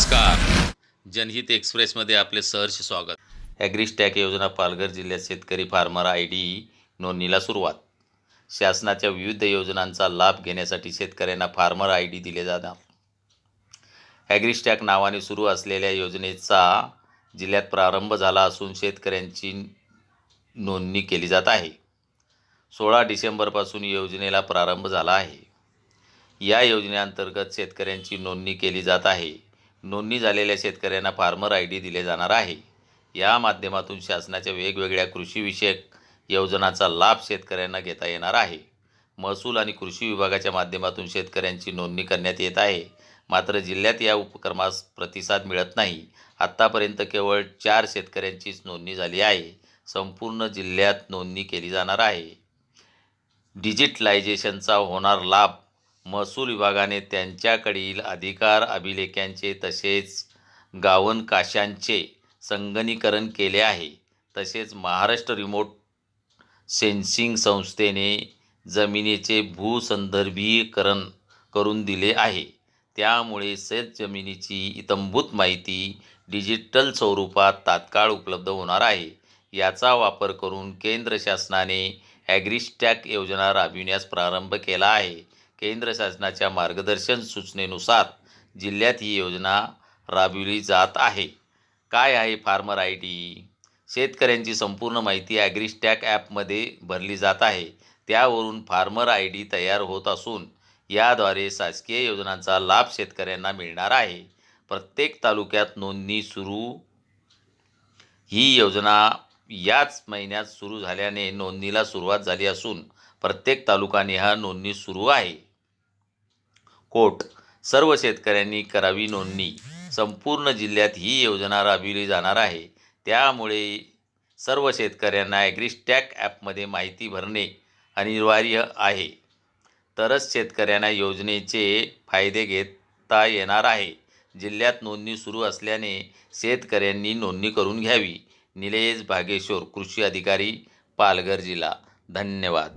नमस्कार. जनहित एक्सप्रेसमध्ये आपले सहर्ष स्वागत. ॲग्रिस्टॅक योजना पालघर जिल्ह्यात शेतकरी फार्मर आय डी नोंदणीला सुरुवात. शासनाच्या विविध योजनांचा लाभ घेण्यासाठी शेतकऱ्यांना फार्मर आय डी दिले जाणार. ॲग्रिस्टॅक नावाने सुरू असलेल्या योजनेचा जिल्ह्यात प्रारंभ झाला असून शेतकऱ्यांची नोंदणी केली जात आहे. सोळा डिसेंबरपासून योजनेला प्रारंभ झाला आहे. या योजनेअंतर्गत शेतकऱ्यांची नोंदणी केली जात आहे. नोंदणी झालेल्या शेतकऱ्यांना फार्मर आय डी दिले जाणार आहे. या माध्यमातून शासनाच्या वेगवेगळ्या कृषीविषयक योजनांचा लाभ शेतकऱ्यांना घेता येणार आहे. महसूल आणि कृषी विभागाच्या माध्यमातून शेतकऱ्यांची नोंदणी करण्यात येत आहे. मात्र जिल्ह्यात या उपक्रमास प्रतिसाद मिळत नाही. आत्तापर्यंत केवळ चार शेतकऱ्यांचीच नोंदणी झाली आहे. संपूर्ण जिल्ह्यात नोंदणी केली जाणार आहे. डिजिटलायझेशनचा होणार लाभ महसूल विभागाने त्यांच्याकडील अधिकार अभिलेखांचे तसेच गावनकाशांचे संगणीकरण केले आहे. तसेच महाराष्ट्र रिमोट सेन्सिंग संस्थेने जमिनीचे भूसंदर्भीकरण करून दिले आहे. त्यामुळे शेत जमिनीची इतंभूत माहिती डिजिटल स्वरूपात तात्काळ उपलब्ध होणार आहे. याचा वापर करून केंद्र शासनाने ॲग्रिस्टॅक योजना राबविण्यास प्रारंभ केला आहे. केंद्र शासनाच्या मार्गदर्शन सूचनेनुसार जिल्ह्यात ही योजना राबविली जात आहे. काय आहे फार्मर आय डी? शेतकऱ्यांची संपूर्ण माहिती ॲग्रिस्टॅक ॲपमध्ये भरली जात आहे. त्यावरून फार्मर आय डी तयार होत असून याद्वारे शासकीय योजनांचा लाभ शेतकऱ्यांना मिळणार आहे. प्रत्येक तालुक्यात नोंदणी सुरू. ही योजना याच महिन्यात सुरू झाल्याने नोंदणीला सुरुवात झाली असून प्रत्येक तालुकानिहाय नोंदणी सुरू आहे. कोट सर्व शेतकऱ्यांनी करावी नोंदणी. संपूर्ण जिल्ह्यात ही योजना राबविली जाणार आहे. त्यामुळे सर्व शेतकऱ्यांना ॲग्रिस्टॅक ॲपमध्ये माहिती भरणे अनिवार्य आहे. तरच शेतकऱ्यांना योजनेचे फायदे घेता येणार आहे. जिल्ह्यात नोंदणी सुरू असल्याने शेतकऱ्यांनी नोंदणी करून घ्यावी. निलेश भागेश्वर कृषी अधिकारी पालघर जिल्हा. धन्यवाद.